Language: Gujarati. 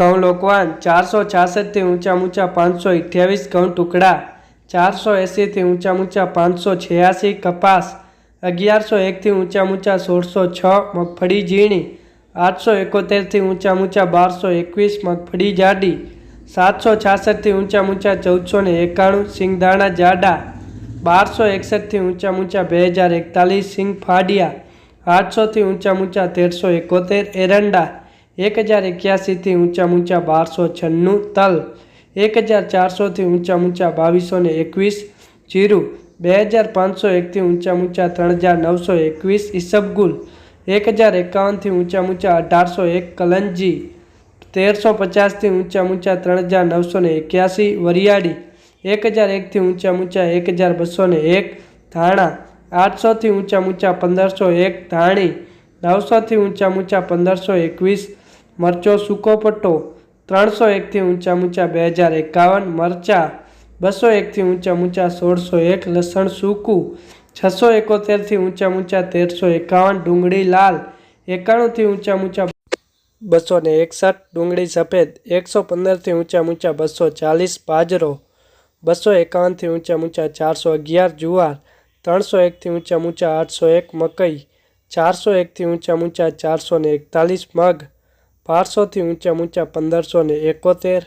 ઘઉં લોકવાન ચારસો છાસઠથી ઊંચા ઊંચા પાંચસો અઠ્યાવીસ ઘઉં ટુકડા, ચારસો એંસીથી ઊંચા ઊંચા પાંચસો છ્યાસી કપાસ, અગિયારસો એકથી ઊંચા ઊંચા સોળસો છ મગફળી ઝીણી, આઠસો એકોતેરથી ઊંચા ઊંચા બારસો એકવીસ મગફળી જાડી, સાતસો છાસઠથી ઊંચા ઊંચા ચૌદસો ને એકાણું સિંગદાણા જાડા, બારસો એકસઠથી ઊંચા ઊંચા બે હજાર એકતાલીસ સિંગ ફાડિયા, આઠસોથી ઊંચા ઊંચા તેરસો એકોતેર એરંડા એક હજાર એક્યાસીથી ઊંચા ઊંચા બારસો છન્નું તલ એક હજાર ચારસોથી ઊંચા ઊંચા બાવીસો ને એકવીસ જીરું બે હજાર પાંચસો એકથી ઊંચા ઊંચા ત્રણ હજાર નવસો એકવીસ ઈસબગુલ એક હજાર એકાવનથી ઊંચા ઊંચા અઢારસો એક કલંજી તેરસો પચાસથી ઊંચા ઊંચા ત્રણ હજાર નવસો ને એક્યાસી વરિયાળી એક હજાર એકથી ઊંચા ઊંચા એક હજાર બસો ને એક ધાણા આઠસોથી ઊંચા ઊંચા પંદરસો એક ધાણી નવસોથી ઊંચા ઊંચા પંદરસો એકવીસ મરચો સૂકો પટ્ટો ત્રણસો એકથી ઊંચા ઊંચા બે હજાર એકાવન, મરચાં બસો એકથી ઊંચા ઊંચા સોળસો એક, લસણ સૂકું છસો એકોતેરથી ઊંચા ઊંચા તેરસો એકાવન, ડુંગળી લાલ એકાણુંથી ઊંચા ઊંચા બસો ને એકસઠ, ડુંગળી સફેદ એકસો પંદરથી ઊંચા ઊંચા બસો ચાલીસ, બાજરો બસો એકાવનથી ઊંચા ઊંચા ચારસો અગિયાર, જુવાર ત્રણસો એકથી ઊંચા ઊંચા આઠસો એક, મકઈ ચારસો એકથી ઊંચા ઊંચા ચારસો ને એકતાલીસ, મગ બારસોથી ઊંચા ઊંચા પંદરસો ને એકોતેર